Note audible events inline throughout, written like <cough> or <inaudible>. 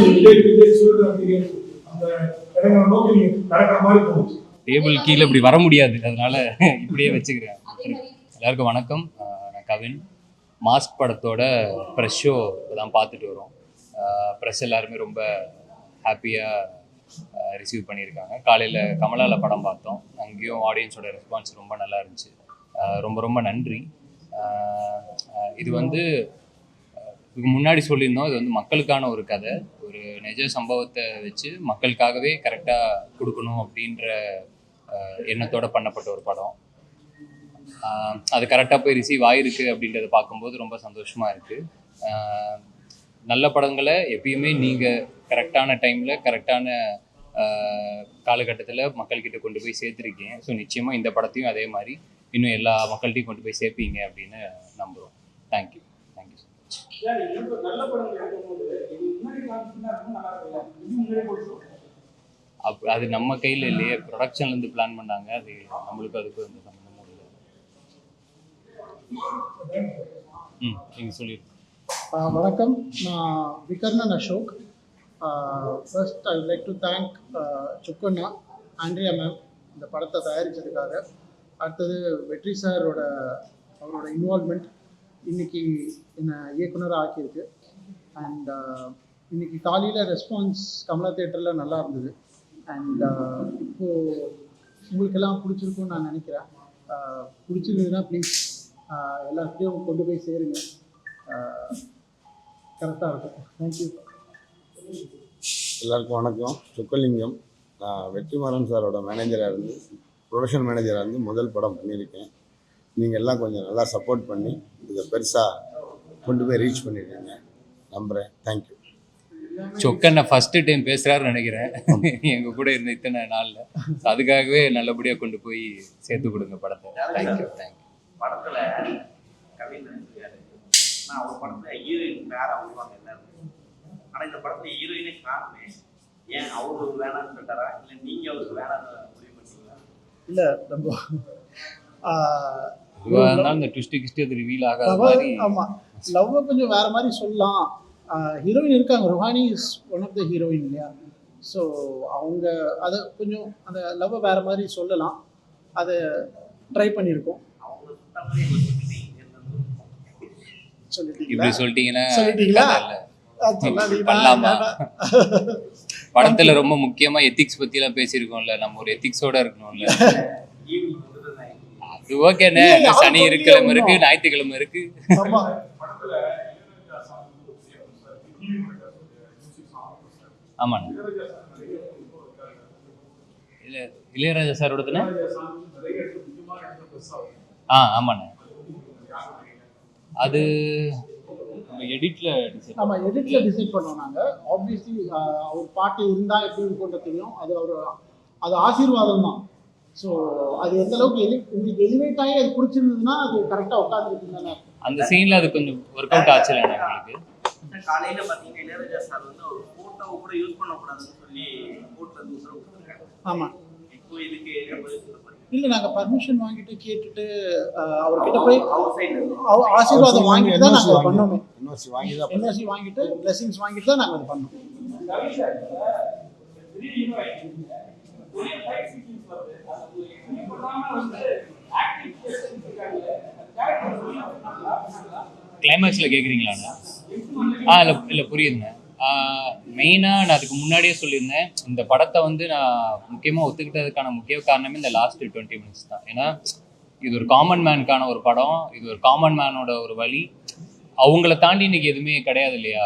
அந்த இடங்களை நோக்கி நீங்க நடக்கிற மாதிரி டேபிள் கீழே இப்படி வர முடியாது. அதனால இப்படியே வச்சுக்கிறேன். எல்லாருக்கும் வணக்கம். நான் கவின். மாஸ்க் படத்தோட ப்ரெஷ் ஷோ தான் பார்த்துட்டு வரோம். ப்ரெஸ் எல்லாருமே ரொம்ப ஹாப்பியாக ரிசீவ் பண்ணியிருக்காங்க. காலையில் கமலால படம் பார்த்தோம். அங்கேயும் ஆடியன்ஸோட ரெஸ்பான்ஸ் ரொம்ப நல்லா இருந்துச்சு. ரொம்ப ரொம்ப நன்றி. இது வந்து இதுக்கு முன்னாடி சொல்லியிருந்தோம் இது வந்து மக்களுக்கான ஒரு கதை. ஒரு நிஜ சம்பவத்தை வச்சு மக்களுக்காகவே கரெக்டாக கொடுக்கணும் அப்படின்ற எண்ணத்தோடு பண்ணப்பட்ட ஒரு படம். அது கரெக்டாக போய் ரிசீவ் ஆயிருக்கு அப்படின்றத பார்க்கும்போது ரொம்ப சந்தோஷமாக இருக்குது நல்ல படங்களை எப்பயுமே நீங்கள் கரெக்டான டைமில் கரெக்டான காலகட்டத்தில் மக்கள்கிட்ட கொண்டு போய் சேர்த்துருக்கீங்க. ஸோ நிச்சயமாக இந்த படத்தையும் அதே மாதிரி இன்னும் எல்லா மக்கள்கிட்டையும் கொண்டு போய் சேர்ப்பீங்க அப்படின்னு நம்புகிறோம் தேங்க்யூ அப் அது நம்ம கையில் இல்லையே. ப்ரொடக்ஷன்லேருந்து பிளான் பண்ணாங்க. அது நம்மளுக்கு அதுக்கு வந்து சம்மந்தமும் இல்லை. ம் நீங்கள் சொல்லிடுங்க Uh, வணக்கம். நான் Vikarnan Ashok. First I like to thank சுக்கண்ணா Andrea ma'am இந்த படத்தை தயாரித்ததுக்காக அடுத்தது வெற்றி சாரோட அவரோட இன்வால்மெண்ட் இன்னைக்கு என்னை இயக்குனராக ஆக்கியிருக்கு. அண்ட் uh, இன்னைக்கு காலையில் ரெஸ்பான்ஸ் கமலா தேட்டரில் நல்லா இருந்தது. அண்ட் uh, இப்போது உங்களுக்கெல்லாம் பிடிச்சிருக்கும்னு நான் நினைக்கிறேன். Uh, பிடிச்சிருந்ததுன்னா ப்ளீஸ் எல்லாத்தையும் கொண்டு போய் சேருங்க. கரெக்டாக இருக்கும். தேங்க்யூ எல்லாருக்கும் வணக்கம். சுக்கலிங்கம். நான் வெற்றிமாறன் சாரோட மேனேஜராக இருந்து ப்ரொடக்ஷன் மேனேஜராக இருந்து முதல் படம் பண்ணியிருக்கேன். நீங்கள் எல்லாம் கொஞ்சம் நல்லா சப்போர்ட் பண்ணி இதை பெருசாக கொண்டு போய் ரீச் பண்ணியிருக்கீங்க நம்புகிறேன் தேங்க்யூ சொக்கண்ண ஃபர்ஸ்ட் டைம் பேசுறாருன்னு நினைக்கிறேன். எங்க கூட இருந்த இத்தனை நாள்ல. அதுக்காகவே நல்லபடியா கொண்டு போய் சேர்த்து கொடுங்க படத்தை. தேங்க்யூ தேங்க்யூ படத்துல நான் ஒரு படத்துல ஹீரோயின் வேற வருவாங்க எல்லாரும். ஆனா இந்த படத்துல ஹீரோயினே ஏன் அவரு வேணாம்னு சொல்லிட்டாரா? இல்ல நீங்க அவருக்கு வேணாம்னு முடிவு பண்ணீங்களா இல்லை நம்ம இருந்தாலும் இந்த ட்விஸ்ட் கிஸ்ட் அது ரிவீல் ஆகாத மாதிரி ஆமா. லவ்வை கொஞ்சம் வேற மாதிரி சொல்லலாம். ஹீரோயின் இருக்காங்க. Ruhani is one of the heroine இல்லையா? ஸோ அவங்க அதை கொஞ்சம் அந்த லவ்வை வேற மாதிரி சொல்லலாம். அதை ட்ரை பண்ணியிருக்கோம். இப்படி சொல்லிட்டீங்கன்னா சொல்லிட்டீங்களா? <laughs> படத்துல ரொம்ப முக்கியமா எத்திக்ஸ் பத்தி எல்லாம் பேசியிருக்கோம்ல. நம்ம ஒரு எத்திக்ஸோட இருக்கணும்ல. <laughs> அது ஓகேண்ணே சனி இருக்கிழமை இருக்கு. ஞாயிற்றுக்கிழமை இருக்கு சார் ஆமாண்ணே. இல்ல. இளையராஜா சாரோட தானே இளையராஜா சாங் நிறைய இடத்துல முக்கியமான இடத்துல ப்ரெஸ் ஆகும் ஆ ஆமாண்ணே. அது எடிட்ல ஆமா எடிட்ல டிசைட் பண்ணோம். நாங்க. ஆப்வியஸ்லி அவர் பாட்டு இருந்தா எப்படி இருக்கும்னு தெரியும். அது ஒரு அது ஆசீர்வாதம் தான் ஸோ அது எந்த அளவுக்கு எலி உங்களுக்கு எலிவேட் ஆகி அது பிடிச்சிருந்ததுன்னா அது கரெக்டாக உட்காந்துருக்கு தானே? அந்த சீன்ல அது கொஞ்சம் ஒர்க் அவுட் ஆச்சுல உங்களுக்கு? காலையில பாத்தீங்கன்னா இளையராஜா சார் வந்து ஒரு போட்டோவை கூட யூஸ் பண்ணக்கூடாதுன்னு சொல்லி கோர்ட்ல இருந்து உத்தரவு கொடுத்துருக்காங்க ஆமா. இப்போ இதுக்கு? இல்லை நாங்கள் பர்மிஷன் வாங்கிட்டு கேட்டுட்டு அவர்கிட்ட போய் அவர் ஆசீர்வாதம் வாங்கிட்டு தான் நாங்கள் பண்ணோமே. என்ஓசி வாங்கி தான் என்ஓசி வாங்கிட்டு பிளெஸிங்ஸ் வாங்கிட்டு தான் நாங்கள் அது பண்ணோம். கிளைமேக்ஸில் கேட்குறீங்களாண்ணா ஆ இல்ல இல்ல புரியுதுண்ணே மெயினாக நான் அதுக்கு முன்னாடியே சொல்லியிருந்தேன். இந்த படத்தை வந்து நான் முக்கியமாக ஒத்துக்கிட்டதுக்கான முக்கிய காரணமே இந்த லாஸ்ட் டுவெண்ட்டி மினிட்ஸ் தான். ஏன்னா இது ஒரு காமன் மேனுக்கான ஒரு படம். இது ஒரு காமன் மேனோட ஒரு வழி. அவங்கள தாண்டி இன்னைக்கு எதுவுமே கிடையாது இல்லையா?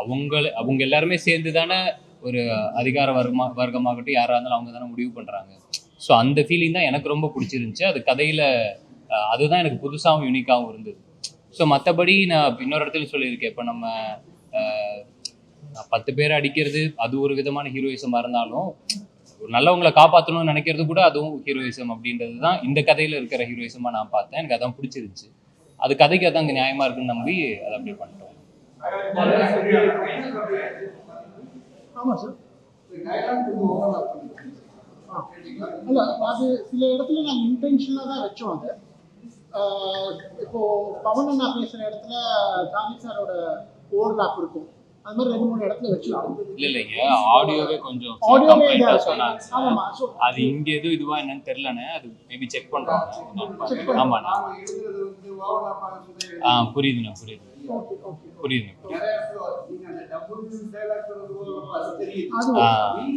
அவங்கள அவங்க எல்லாருமே சேர்ந்து தானே ஒரு அதிகார வர்க்கமா வர்க்கமாகட்டும் யாராக இருந்தாலும் அவங்க தானே முடிவு பண்ணுறாங்க ஸோ அந்த ஃபீலிங் தான் எனக்கு ரொம்ப பிடிச்சிருந்துச்சு. அது கதையில் அதுதான் எனக்கு புதுசாகவும் யூனிக்காகவும் இருந்தது. ஸோ மற்றபடி நான் இன்னொரு இடத்துல சொல்லியிருக்கேன். இப்போ நம்ம பத்து பேரை அடிக்கிறது அது ஒரு விதமான ஹீரோயிசமாக இருந்தாலும் ஒரு நல்லவங்களை காப்பாற்றணும்னு நினைக்கிறது கூட அதுவும் ஹீரோயிசம் அப்படின்றது தான் இந்த கதையில் இருக்கிற ஹீரோயிசமாக நான் பார்த்தேன். எனக்கு அதான் பிடிச்சிருந்துச்சு. அது கதைக்கு அதான் அங்கே நியாயமாக இருக்குன்னு நம்பி அதை அப்படியே பண்ணிட்டோம். ஆமாம் சார். இல்லை அது சில இடத்துல நாங்கள் இன்டென்ஷனாக தான் வச்சோம் அது இப்போ பவன் அண்ணா பேசுகிற இடத்துல காந்தி சாரோட ஓவர்லாப் இருக்கும் அது மாதிரி ரெண்டு மூணு இடத்துல வச்சுக்கலாம் இல்ல இல்லைங்க ஆடியோவே கொஞ்சம் ஆடியோவே சொன்னாங்க அது இங்க எதுவும் இதுவா என்னன்னு தெரியலண்ணே அது மேபி செக் பண்றோம். ஆமாண்ணா ஆ புரியுதுண்ணா புரியுது புரியுதுண்ணா புரியுது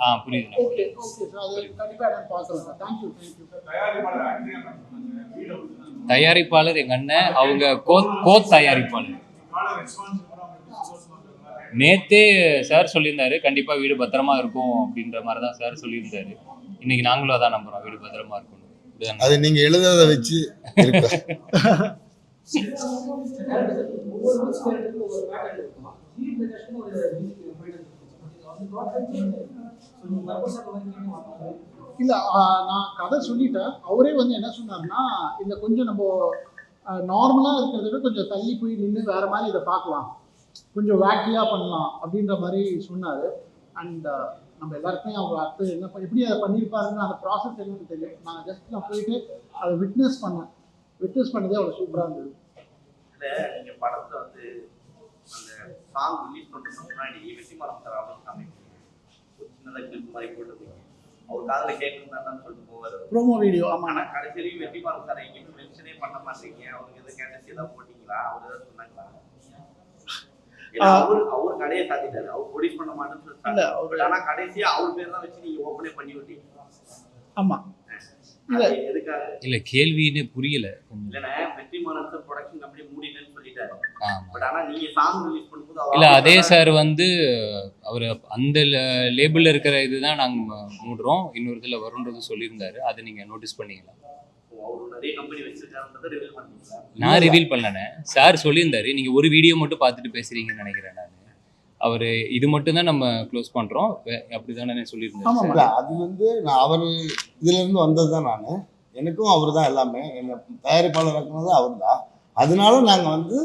ஆ ஆ புரியுதுண்ணா ஓகே ஓகே சார் அது கண்டிப்பாக நான் பார்க்குறேன் sir thank you thank you தயாரிப்பாளர் ஆண்ட்ரியா மேம் சொன்னாங்க வீடை வந்து தயாரிப்பாளர் எங்க அண்ணன் அவங்க கோ கோ தயாரிப்பாளர். நேத்தே சார் சொல்லியிருந்தாரு கண்டிப்பா வீடு பத்திரமா இருக்கும் அப்படின்ற மாதிரி தான் சார் சொல்லியிருந்தாரு. இன்னைக்கு நாங்களும் அதான் நம்புறோம் வீடு பத்திரமா இருக்கும்? அது நீங்கள் எழுதுறதை வச்சு இருக்கு. <laughs> இல்லை நான் கதை சொல்லிட்டேன். அவரே வந்து என்ன சொன்னார்னா இந்த கொஞ்சம் நம்ம நார்மலாக இருக்கிறத விட கொஞ்சம் தள்ளி போய் நின்று வேற மாதிரி இதை பார்க்கலாம். கொஞ்சம் வேக்கியாக பண்ணலாம் அப்படின்ற மாதிரி சொன்னார். அண்ட் நம்ம எல்லாருக்குமே அவங்க அடுத்து என்ன பண்ண- எப்படி அதை பண்ணியிருப்பாருன்னு அந்த ப்ராசஸ் என்னன்னு தெரியும் நான் ஜஸ்ட் நான் போயிட்டு அதை விட்னஸ் பண்ணேன். விட்னஸ் பண்ணதே அவ்வளோ சூப்பராக இருந்தது. இல்லை நீங்கள் படத்துல வந்து அந்த சாங் ரிலீஸ் பண்ணுறதுக்கு முன்னாடி வெற்றிமாறன் சார் அப்படின்னு காமிப்பீங்க ஒரு சின்னதா கிளிப் மாதிரி போட்டுருந்தீங்க அவர் காதுல கேட்கணும்னு சொல்லிட்டு போவாரு. ப்ரோமோ வீடியோ ஆமாம் ஆனா கடைசி வரைக்கும் வெற்றிமாறன் சார் எங்கேயுமே மென்ஷனே பண்ண மாட்டீங்க. அவருக்கு எதுவும் கேட்டசி ஏதாவது போட்டீங்களா? அவர் ஏதாவது சொன்னாங்களா? ஏன்னா அவரு அவர் கடையை சாத்திட்டாரு. அவர் ப்ரொடியூஸ் பண்ண மாட்டேன்னு சொல்லிட்டாரு ஆனா கடைசியா அவர் பேர் தான் வச்சு நீங்க ஓப்பனே பண்ணி விட்டீங்க எதுக்காக? இல்ல கேள்வின்னு புரியல. இல்லைன்னா வெற்றிமாறன் சார் ப்ரொடக்ஷன் கம்பெனி மூடினேன்னு சொல்லிட்டாரு. ஆமா. பட் ஆனா நீங்க சாங் ரிலீஸ் பண்ணும்போது இல்ல அதே சார் வந்து அவர் அந்த லேபிள்ல இருக்கிற இதுதான் நாங்க மூடுறோம். இன்னொரு இதுல வரும்ன்றது சொல்லியிருந்தாரு. அதை நீங்க நோட்டீஸ் பண்ணீங்களா? அவரு நிறைய கம்பெனி வச்சிருக்காருன்றதை ரிவீல் பண்ணீங்களா நான் ரிவீல் பண்ணலண்ணே சார் சொல்லியிருந்தாரு. நீங்க ஒரு வீடியோ மட்டும் பார்த்துட்டு பேசுறீங்கன்னு நினைக்கிறேன் நான். அவர் இது மட்டும் தான் நம்ம க்ளோஸ் சொல்லியிருந்தாரு ஆமாம் sir. இல்ல, அது வந்து நான் அவர் இதுலேருந்து வந்தது தான் நான். எனக்கும் அவர் தான் எல்லாமே. என்னை தயாரிப்பாளர் ஆக்குனது அவர் தான் அதனால நாங்கள் வந்து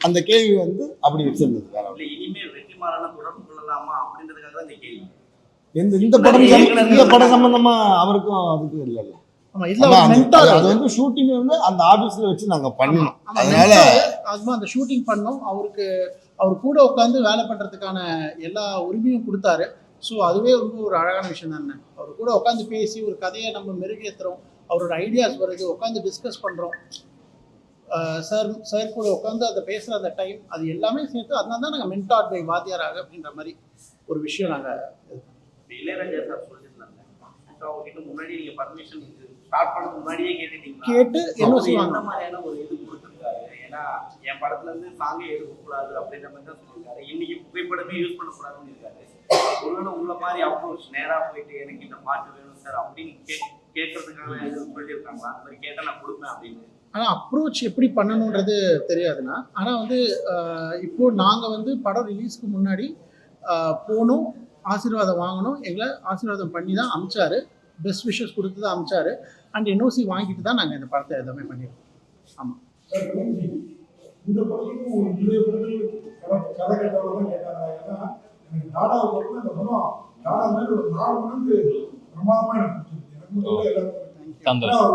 அந்த கேள்வி வந்து அப்படி வச்சிருந்தது வேற ஒண்ணும் இல்ல. இனிமே வெற்றிமாறனை தொடர்பு கொள்ளலாமா அப்படின்றதுக்காக தான் இந்த கேள்வி. எந்த இந்த படம் இந்த படம் சம்பந்தமா அவருக்கும் அதுக்கும் இல்லை இல்லை. ஒரு அந்த- மென்டார் அது வந்து ஷூட்டிங் வந்து அந்த ஆபீஸ்ல வச்சு நாங்க பண்ணணும் ஆமா, அதனால அதுமா அந்த ஷூட்டிங் பண்ணோம். அவருக்கு அவர் கூட உட்காந்து வேலை பண்ணுறதுக்கான எல்லா உரிமையும் கொடுத்தாரு. ஸோ அதுவே ரொம்ப ஒரு அழகான விஷயம் தானே. அவர் கூட உட்காந்து பேசி ஒரு கதையை நம்ம மெருகேற்றுறோம் அவரோட ஐடியாஸ் வருது. உட்காந்து டிஸ்கஸ் பண்ணுறோம் சார் சார் கூட உட்காந்து அதை பேசுகிற அந்த டைம் அது எல்லாமே சேர்த்து அதனால தான் நாங்கள் மென்டார் பை வாத்தியாராக அப்படின்ற மாதிரி ஒரு விஷயம் நாங்கள் இளையராஜா சார் சொல்லியிருந்தாங்க. So, அவர்கிட்ட முன்னாடி நீங்க பர்மிஷன் ஸ்டார்ட் பண்ணதுக்கு முன்னாடியே கேட்டுட்டீங்களா? கேட்டு என்ன செய்வாங்க மாதிரியான ஒரு இது கொடுத்துருக்காரு? ஏன்னா என் படத்துல இருந்து சாங்கே எடுக்கக்கூடாது அப்படின்ற மாதிரி தான் சொல்லியிருக்காரு. இன்னைக்கு புகைப்படமே யூஸ் பண்ணக்கூடாதுன்னு இருக்காரு ஒருவேளை உங்களை மாதிரி அப்ரோச் நேரா போயிட்டு எனக்கு இந்த பாட்டு வேணும் சார் அப்படின்னு கே கேட்கறதுக்காக எதுவும் சொல்லியிருக்காங்களா? அந்த மாதிரி கேட்டா நான் கொடுப்பேன் அப்படின்னு. ஆனால் அப்ரோச் எப்படி பண்ணணுன்றது தெரியாதுண்ணா. ஆனால் வந்து இப்போது இப்போ நாங்கள் வந்து படம் ரிலீஸ்க்கு முன்னாடி போனோம் ஆசீர்வாதம் வாங்கணும் எங்களை ஆசீர்வாதம் பண்ணி தான் அமிச்சாரு. பெஸ்ட் விஷஸ் கொடுத்து தான் அமிச்சாரு. அண்ட் என்ஓசி வாங்கிட்டு தான் நாங்கள் இந்த படத்தை எல்லாமே பண்ணியிருக்கோம் ஆமாம் இந்த எனக்கு சந்தோஷம்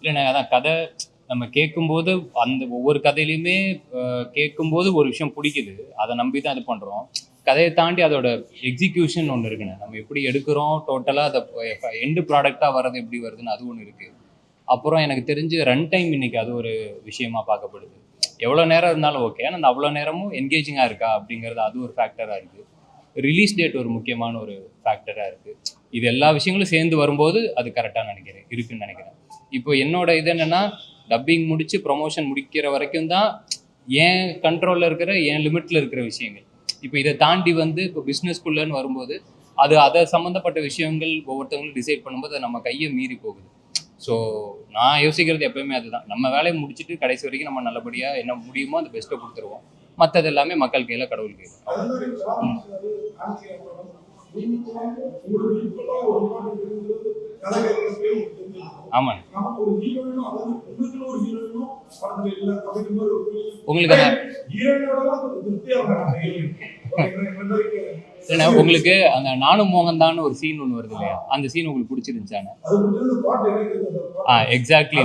இல்லைண்ணே அதான் கதை நம்ம கேட்கும்போது அந்த ஒவ்வொரு கதையிலையுமே கேட்கும்போது ஒரு விஷயம் பிடிக்குது. அதை நம்பி தான் இது பண்ணுறோம் கதையை தாண்டி அதோட எக்ஸிக்யூஷன் ஒன்று இருக்குண்ணே. நம்ம எப்படி எடுக்கிறோம் டோட்டலாக அதை எண்டு ப்ராடக்டாக வர்றது எப்படி வருதுன்னு அது ஒன்று இருக்குது அப்புறம் எனக்கு தெரிஞ்சு ரன் டைம் இன்னைக்கு அது ஒரு விஷயமா பார்க்கப்படுது. எவ்வளோ நேரம் இருந்தாலும் ஓகே ஆனால் அந்த அவ்வளோ நேரமும் என்கேஜிங்காக இருக்கா அப்படிங்கிறது அது ஒரு ஃபேக்டராக இருக்குது ரிலீஸ் டேட் ஒரு முக்கியமான ஒரு ஃபேக்டராக இருக்குது இது எல்லா விஷயங்களும் சேர்ந்து வரும்போது அது கரெக்டாக நினைக்கிறேன். இருக்குன்னு நினைக்கிறேன். இப்போ என்னோட இது என்னென்னா டப்பிங் முடித்து ப்ரொமோஷன் முடிக்கிற வரைக்கும் தான் என் கண்ட்ரோலில் இருக்கிற என் லிமிட்டில் இருக்கிற விஷயங்கள். இப்போ இதை தாண்டி வந்து இப்போ பிஸ்னஸ்குள்ளேன்னு வரும்போது அது அதை சம்மந்தப்பட்ட விஷயங்கள் ஒவ்வொருத்தவங்களும் டிசைட் பண்ணும்போது அது நம்ம கையை மீறி போகுது. ஸோ நான் யோசிக்கிறது எப்பயுமே அதுதான். நம்ம வேலையை முடிச்சுட்டு கடைசி வரைக்கும் நம்ம நல்லபடியாக என்ன முடியுமோ அந்த பெஸ்ட்டை கொடுத்துருவோம். மற்றது எல்லாமே மக்கள் கையில் கடவுள் கையில். அது உங்களுக்கு <laughs> உங்களுக்கு அந்த இல்லைண்ணா உங்களுக்கு அந்த நானும் மோகன் ஒரு சீன் ஒன்று வருது இல்லையா? அந்த சீன் உங்களுக்கு பிடிச்சிருந்துச்சானே ஆ எக்ஸாக்ட்லி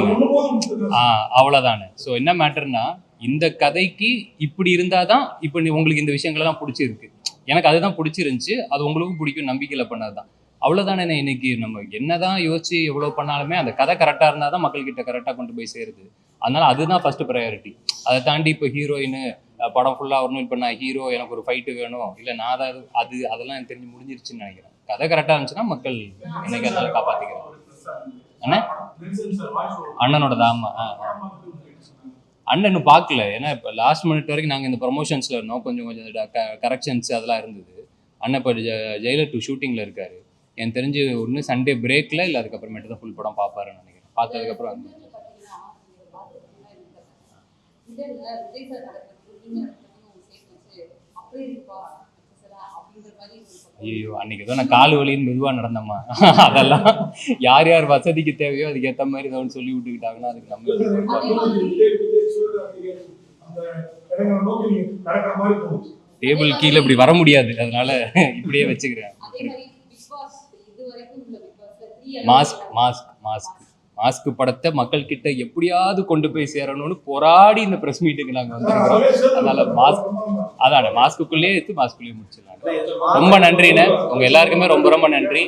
ஆ அவ்வளோதானே ஸோ என்ன மேட்டர்னா இந்த கதைக்கு இப்படி இருந்தால் தான் இப்போ நீ- உங்களுக்கு இந்த விஷயங்கள்லாம் பிடிச்சிருக்கு. எனக்கு அதுதான் பிடிச்சிருந்துச்சு. அது உங்களுக்கும் பிடிக்கும் நம்பிக்கையில் பண்ணது தான் அவ்வளோதானே இன்னைக்கு? நம்ம என்னதான் யோசிச்சு எவ்வளோ பண்ணாலுமே அந்த கதை கரெக்டாக இருந்தால் தான் மக்கள்கிட்ட கரெக்டாக கொண்டு போய் சேருது. அதனால அதுதான் ஃபர்ஸ்ட் ப்ரையாரிட்டி அதை தாண்டி இப்போ ஹீரோயின் படம் ஃபுல்லாக வரணும் இப்போ நான் ஹீரோ எனக்கு ஒரு ஃபைட்டு வேணும் இல்லை நான் தான் அது- அது அதெல்லாம் எனக்கு தெரிஞ்சு முடிஞ்சிருச்சுன்னு நினைக்கிறேன் கதை கரெக்டாக இருந்துச்சுன்னா மக்கள் என்னைக்கு அதனால காப்பாற்றிக்கிறேன் அண்ணன் அண்ணனோட தாமா ஆ அண்ணன் இன்னும் பார்க்கல ஏன்னா இப்போ லாஸ்ட் மினிட் வரைக்கும் நாங்கள் இந்த ப்ரொமோஷன்ஸில் இருந்தோம் கொஞ்சம் கொஞ்சம் கரெக்ஷன்ஸ் அதெல்லாம் இருந்தது அண்ணன் இப்போ ஜெயிலர் டூ ஷூட்டிங்கில் இருக்காரு எனக்கு தெரிஞ்சு ஒன்று சண்டே பிரேக்கில் இல்லை அதுக்கப்புறமேட்டு தான் ஃபுல் படம் பார்ப்பாருன்னு நினைக்கிறேன் பார்த்ததுக்கப்புறம் வந்து ஐயோ அன்னைக்கு ஏதோ நான் கால் வலின்னு மெதுவாக நடந்தம்மா. அதெல்லாம் யார் யார் வசதிக்கு தேவையோ அதுக்கு ஏற்ற மாதிரி ஏதோ ஒன்று சொல்லி விட்டுக்கிட்டாங்கன்னா அதுக்கு நம்ம டேபிள் கீழே இப்படி வர முடியாது. அதனால இப்படியே வச்சுக்கிறேன். மாஸ்க் மாஸ்க் மாஸ்க் மாஸ்க் படத்தை மக்கள் கிட்ட எப்படியாவது கொண்டு போய் சேரணும்னு போராடி இந்த பிரஸ் மீட்டுக்கு நாங்க வந்துருக்கோம் அதனால மாஸ்க் அதானே மாஸ்க்குள்ளேயே எடுத்து மாஸ்க்குள்ளேயே முடிச்சிடலாம். ரொம்ப நன்றிண்ணே. உங்க எல்லாருக்குமே ரொம்ப ரொம்ப நன்றி.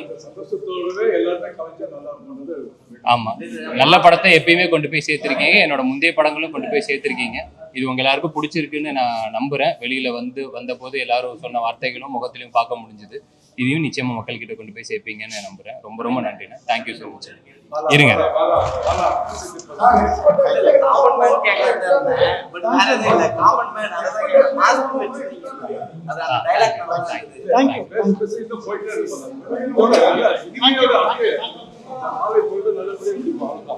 ஆமா. நல்ல படத்தை எப்பயுமே கொண்டு போய் சேர்த்திருக்கீங்க. என்னோட முந்தைய படங்களும் கொண்டு போய் சேர்த்திருக்கீங்க. இது உங்க எல்லாருக்கும் பிடிச்சிருக்குன்னு நான் நம்புறேன். வெளியில வந்து வந்த போது எல்லாரும் சொன்ன வார்த்தைகளும் முகத்திலையும் பார்க்க முடிஞ்சது. இதையும் நிச்சயமா மக்கள் கிட்ட கொண்டு போய் சேர்ப்பீங்கன்னு நான் நம்புறேன். ரொம்ப ரொம்ப நன்றிண்ணே. தேங்க்யூ ஸோ மச் இருங்க. நல்லபடியாக